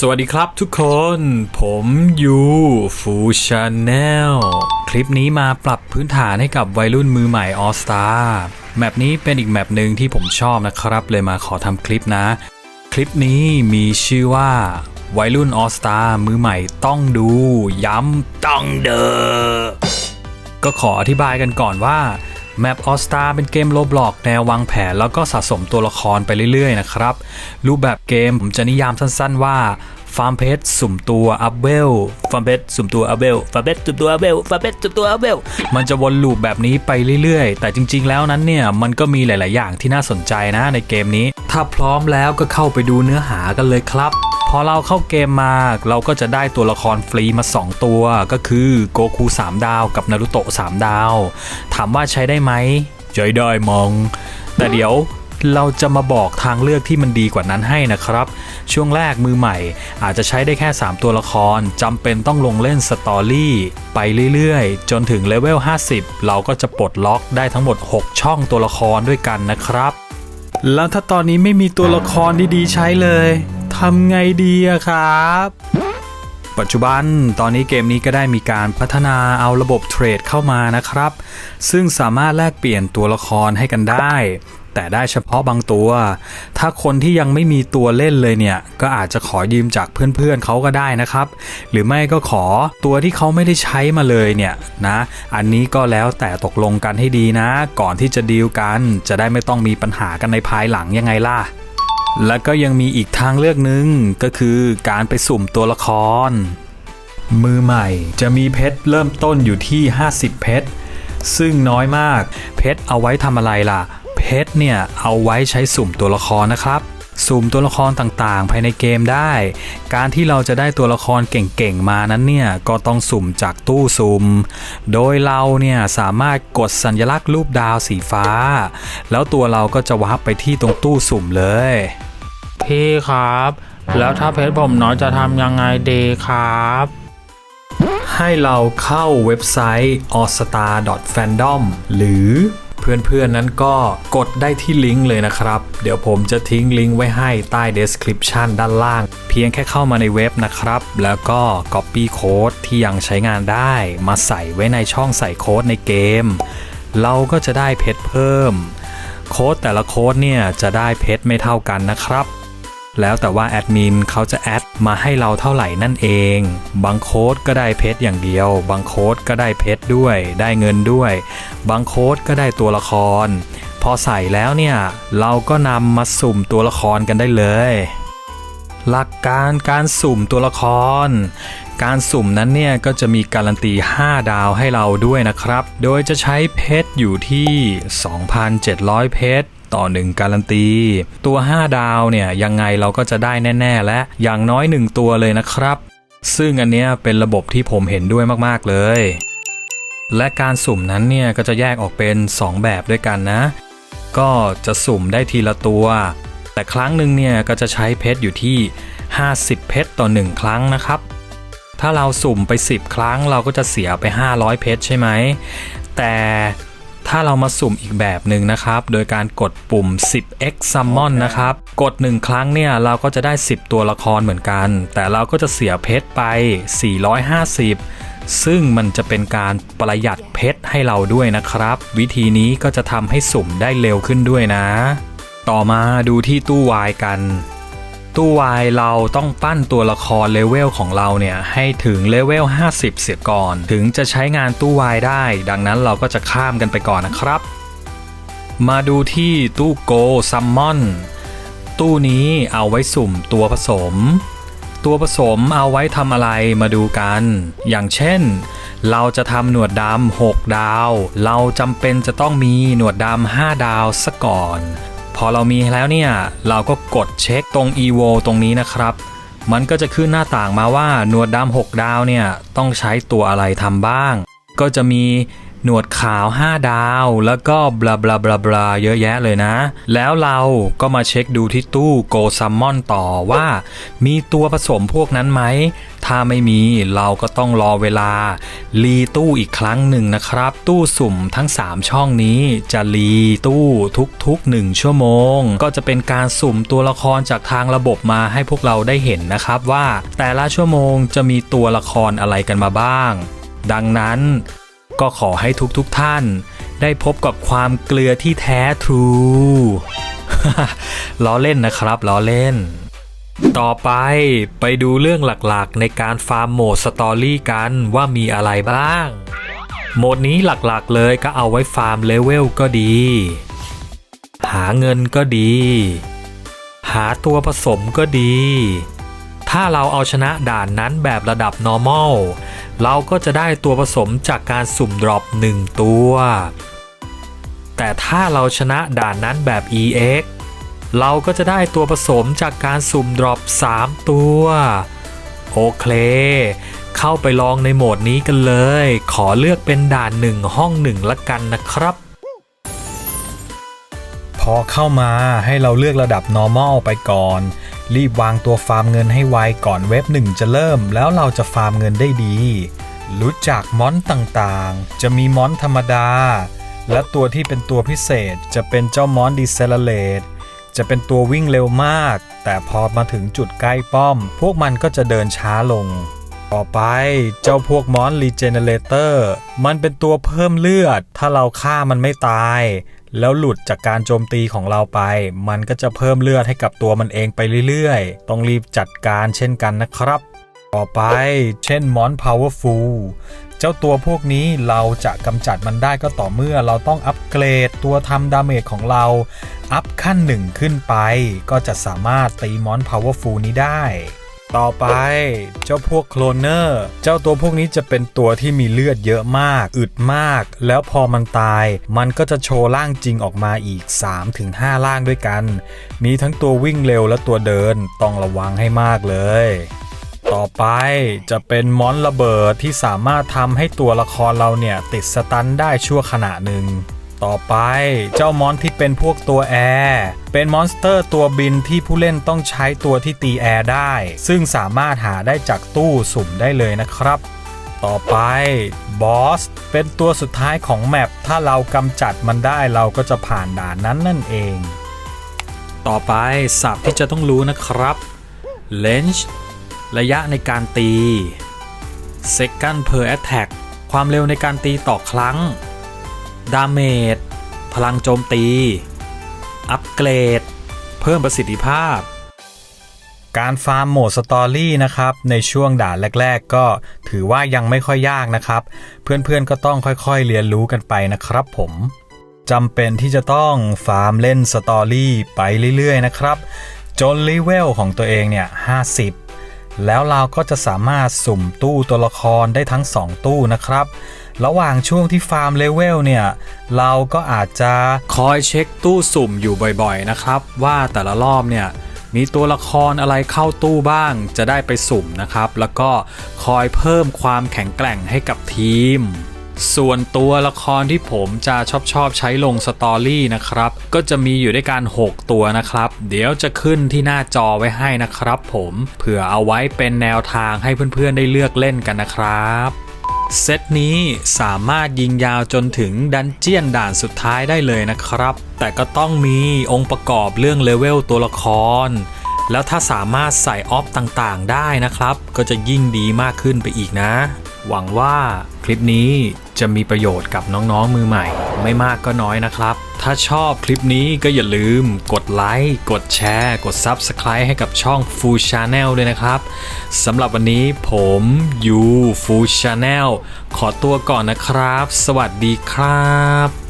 สวัสดีครับทุกคน ผมยูฟูชาแนลคลิปนี้มาปรับพื้นฐานให้กับวัยรุ่นมือใหม่ออสตาแมปนี้เป็นอีกแมปหนึ่งที่ผมชอบนะครับ เลยมาขอทำคลิปนะ คลิปนี้มีชื่อว่า วัยรุ่นออสตามือใหม่ต้องดู ย้ำต้องเดอก็ขออธิบายกันก่อนว่าแมปออสตาเป็นเกมโลบล็อกแนววางแผนแล้วก็สะสมตัวละครไปเรื่อยๆนะครับ รูปแบบเกมผมจะนิยามสั้นๆว่า ฟาร์มเพชรสุ่มตัวอัพเวลฟาร์มเพชรสุ่มตัวอัพเวลฟาร์มเพชรสุ่มตัวอัพเวลฟาร์มเพชรสุ่มตัวอัพเวลมันจะวนลูปแบบนี้ไปเรื่อยๆ แต่จริง ๆ แล้วนั้นเนี่ยมันก็มีหลาย ๆ อย่างที่น่าสนใจนะในเกมนี้ ถ้าพร้อมแล้วก็เข้าไปดูเนื้อหากันเลยครับพอเราเข้าเกมมาเราก็จะได้ตัวละครฟรีมา 2 ตัว ก็คือโกคู 3 ดาวกับนารุโตะ3ดาว ถามว่าใช้ได้ไหมใช้ได้มอง แต่เดี๋ยว เราจะมาบอกทางเลือกที่มันดีกว่านั้นให้นะครับ ช่วงแรกมือใหม่ อาจจะใช้ได้แค่ 3 ตัวละครจำเป็นต้องลงเล่นสตอรี่ไปเรื่อยๆ จนถึงเลเวล 50 เราก็จะปลดล็อกได้ทั้งหมด 6 ช่องตัวละครด้วยกันนะครับ แล้วถ้าตอนนี้ไม่มีตัวละครดีๆ ใช้เลยทำไงดีอะครับปัจจุบันตอนนี้เกมนี้ก็ได้มีการพัฒนาเอาระบบเทรดเข้ามานะครับ ซึ่งสามารถแลกเปลี่ยนตัวละครให้กันได้ แต่ได้เฉพาะบางตัว ถ้าคนที่ยังไม่มีตัวเล่นเลยเนี่ยก็อาจจะขอยืมจากเพื่อนๆเขาก็ได้นะครับ หรือไม่ก็ขอตัวที่เขาไม่ได้ใช้มาเลยเนี่ยนะ อันนี้ก็แล้วแต่ตกลงกันให้ดีนะ ก่อนที่จะดีลกันจะได้ไม่ต้องมีปัญหากันในภายหลังยังไงล่ะแล้วก็ยังมีอีกทางเลือกหนึ่งก็คือการไปสุ่มตัวละคร มือใหม่จะมีเพชรเริ่มต้นอยู่ที่ 50 เพชรซึ่งน้อยมาก เพชรเอาไว้ทำอะไรล่ะ เพชรเนี่ยเอาไว้ใช้สุ่มตัวละครนะครับ สุ่มตัวละครต่างๆ ภายในเกมได้ การที่เราจะได้ตัวละครเก่งๆมานั้นเนี่ยก็ต้องสุ่มจากตู้สุ่ม โดยเราเนี่ยสามารถกดสัญลักษณ์รูปดาวสีฟ้า แล้วตัวเราก็จะวาร์ปไปที่ตรงตู้สุ่มเลย พี่ครับ แล้วถ้าเพชรผมน้อยจะทำยังไงดีครับให้เราเข้าเว็บไซต์ allstar.fandom หรือ เพื่อนๆนั้นก็กดได้ที่ลิงก์เลยนะครับ เดี๋ยวผมจะทิ้งลิงก์ไว้ให้ใต้ description ด้านล่าง เพียงแค่เข้ามาในเว็บนะครับ แล้วก็ copy code ที่ยังใช้งานได้มาใส่ไว้ในช่องใส่โค้ดในเกม เราก็จะได้เพชรเพิ่ม โค้ดแต่ละโค้ดเนี่ยจะได้เพชรไม่เท่ากันนะครับ แล้วแต่ว่าแอดมินเขาจะแอดมาให้เราเท่าไหร่นั่นเอง บางโค้ดก็ได้เพชรอย่างเดียว บางโค้ดก็ได้เพชรด้วย ได้เงินด้วย บางโค้ดก็ได้ตัวละคร พอใส่แล้วเนี่ย เราก็นำมาสุ่มตัวละครกันได้เลย หลักการการสุ่มตัวละคร การสุ่มนั้นเนี่ยก็จะมีการันตี 5 ดาวให้เราด้วยนะครับ โดยจะใช้เพชรอยู่ที่ 2,700 เพชรต่อ 1 การันตี ตัว 5 ดาวเนี่ยยังไงเราก็จะได้แน่ ๆ และอย่างน้อย 1 ตัวเลยนะครับ ซึ่งอันเนี้ยเป็นระบบที่ผมเห็นด้วยมากๆเลย และการสุ่มนั้นเนี่ยก็จะแยกออกเป็น 2 แบบด้วยกันนะ ก็จะสุ่มได้ทีละตัว แต่ครั้งหนึ่งเนี่ยก็จะใช้เพชรอยู่ที่ 50 เพชรต่อ 1 ครั้งนะครับ ถ้าเราสุ่มไป 10 ครั้งเราก็จะเสียไป 500 เพชรใช่ไหม แต่ถ้าเรามาสุ่มอีกแบบหนึ่งนะครับ โดยการกดปุ่ม 10x summon นะครับ กด 1 ครั้งเนี่ยเราก็จะได้ 10 ตัวละครเหมือนกัน แต่เราก็จะเสียเพชรไป 450 ซึ่งมันจะเป็นการประหยัดเพชรให้เราด้วยนะครับ วิธีนี้ก็จะทำให้สุ่มได้เร็วขึ้นด้วยนะ ต่อมาดูที่ตู้วายกัน ตู้วายเราต้องปั้นตัวละครเลเวลของเราเนี่ยให้ถึงเลเวล 50 เสียก่อน ถึงจะใช้งานตู้วายได้ ดังนั้นเราก็จะข้ามกันไปก่อนนะครับ มาดูที่ตู้โกซัมมอนตู้นี้เอาไว้สุ่มตัวผสม ตัวผสมเอาไว้ทำอะไรมาดูกัน อย่างเช่น เราจะทำหนวดดำ6ดาว เราจำเป็นจะต้องมีหนวดดำ5ดาวซะก่อน พอเรามีแล้วเนี่ย เราก็กดเช็คตรง evo ตรงนี้นะครับ มันก็จะขึ้นหน้าต่างมาว่าหนวดดำ6ดาวเนี่ย ต้องใช้ตัวอะไรทำบ้าง ก็จะมี หนวดขาว 5 ดาว แล้วก็บลาบลาบลาบลาเยอะแยะเลยนะ แล้วเราก็มาเช็คดูที่ตู้โกซัมมอนต่อว่า มีตัวผสมพวกนั้นไหม ถ้าไม่มีเราก็ต้องรอเวลา รีตู้อีกครั้งหนึ่งนะครับ ตู้สุ่มทั้ง 3 ช่องนี้จะรีตู้ทุกๆ 1 ชั่วโมง ก็จะเป็นการสุ่มตัวละครจากทางระบบมาให้พวกเราได้เห็นนะครับว่า แต่ละชั่วโมงจะมีตัวละครอะไรกันมาบ้าง ดังนั้น ก็ขอให้ทุกๆทท่าน ได้พบกับความเกลือที่แท้ทรูล้อเล่นนะครับล้อเล่น ต่อไปไปดูเรื่องหลักๆ ในการฟาร์มโหมดสตอรี่กันว่ามีอะไรบ้าง โหมดนี้หลักๆเลยก็เอาไว้ฟาร์มเลเวลก็ดี หาเงินก็ดี หาตัวผสมก็ดี ถ้าเราเอาชนะด่านนั้นแบบระดับ normal เราก็จะได้ตัวผสมจากการสุ่มดรอป1 ตัว แต่ถ้าเราชนะด่านนั้นแบบ EX เราก็จะได้ตัวผสมจากการสุ่มดรอป3 ตัว โอเค เข้าไปลองในโหมดนี้กันเลย ขอเลือกเป็นด่าน 1 ห้อง 1 ละกันนะครับ พอเข้ามาให้เราเลือกระดับ normal ไปก่อน รีบวางตัวฟาร์มเงินให้ไวก่อนเว็บหนึ่งจะเริ่ม แล้วเราจะฟาร์มเงินได้ดี รู้จักมอนต่างๆ จะมีมอนธรรมดา และตัวที่เป็นตัวพิเศษจะเป็นเจ้ามอนดีเซลเลตจะเป็นตัววิ่งเร็วมาก แต่พอมาถึงจุดใกล้ป้อม พวกมันก็จะเดินช้าลง ต่อไปเจ้าพวกมอนรีเจเนเรเตอร์มันเป็นตัวเพิ่มเลือด ถ้าเราฆ่ามันไม่ตาย แล้วหลุดจากการโจมตีของเราไป มันก็จะเพิ่มเลือดให้กับตัวมันเองไปเรื่อยๆ ต้องรีบจัดการเช่นกันนะครับ ต่อไป เช่นมอนพาวเวอร์ฟูลเจ้าตัวพวกนี้เราจะกำจัดมันได้ก็ต่อเมื่อเราต้องอัปเกรดตัวทำดาเมจของเรา อัพขั้นหนึ่งขึ้นไป ก็จะสามารถตีมอนพาวเวอร์ฟูลนี้ได้ ต่อไปเจ้าพวกโคลนเนอร์ เจ้าตัวพวกนี้จะเป็นตัวที่มีเลือดเยอะมาก อึดมาก แล้วพอมันตาย มันก็จะโชว์ร่างจริงออกมาอีก 3-5 ร่างด้วยกัน มีทั้งตัววิ่งเร็วและตัวเดินต้องระวังให้มากเลยต่อไปจะเป็นมอนระเบิดที่สามารถทำให้ตัวละครเราเนี่ยติดสตันได้ชั่วขณะหนึ่ง ต่อไปเจ้ามอนที่เป็นพวกตัวแอร์เป็นมอนสเตอร์ตัวบินที่ผู้เล่นต้องใช้ตัวที่ตีแอร์ได้ ซึ่งสามารถหาได้จากตู้สุ่มได้เลยนะครับต่อไปบอสเป็นตัวสุดท้ายของแมปถ้าเรากำจัดมันได้เราก็จะผ่านด่านนั้นนั่นเอง ต่อไปศัพท์ที่จะต้องรู้นะครับ Range ระยะในการตี Second per attack ความเร็วในการตีต่อครั้ง ดาเมจ พลังโจมตี อัปเกรด เพิ่มประสิทธิภาพ การฟาร์มโหมดสตอรี่นะครับ ในช่วงด่านแรก ๆ ก็ถือว่ายังไม่ค่อยยากนะครับ เพื่อนๆก็ต้องค่อยๆเรียนรู้กันไปนะครับผมจำเป็นที่จะต้องฟาร์มเล่นสตอรี่ไปเรื่อยๆนะครับ จนเลเวลของตัวเองเนี่ย50 แล้วเราก็จะสามารถสุ่มตู้ตัวละครได้ทั้ง 2 ตู้นะครับ ระหว่างช่วงที่ฟาร์มเลเวลเนี่ย เราก็อาจจะคอยเช็คตู้สุ่มอยู่บ่อยๆนะครับ ว่าแต่ละรอบเนี่ยมีตัวละครอะไรเข้าตู้บ้างจะได้ไปสุ่มนะครับ แล้วก็คอยเพิ่มความแข็งแกร่งให้กับทีม ส่วนตัวละครที่ผมจะชอบชอบใช้ลงสตอรี่นะครับ ก็จะมีอยู่ด้วยกัน 6 ตัวนะครับ เดี๋ยวจะขึ้นที่หน้าจอไว้ให้นะครับผมเผื่อเอาไว้เป็นแนวทางให้เพื่อนๆได้เลือกเล่นกันนะครับ เซตนี้สามารถยิงยาวจนถึงดันเจียนด่านสุดท้ายได้เลยนะครับ แต่ก็ต้องมีองค์ประกอบเรื่องเลเวลตัวละคร แล้วถ้าสามารถใส่ออฟต่างๆได้นะครับ ก็จะยิ่งดีมากขึ้นไปอีกนะ หวังว่าคลิปนี้จะมีประโยชน์กับน้องๆมือใหม่ ไม่มากก็น้อยนะครับ ถ้าชอบคลิปนี้ก็อย่าลืมกดไลค์ กดแชร์ กด Subscribe ให้กับช่อง f ู Channel ด้วยนะครับสำหรับวันนี้ผมยู Full Channel ขอตัวก่อนนะครับ สวัสดีครับ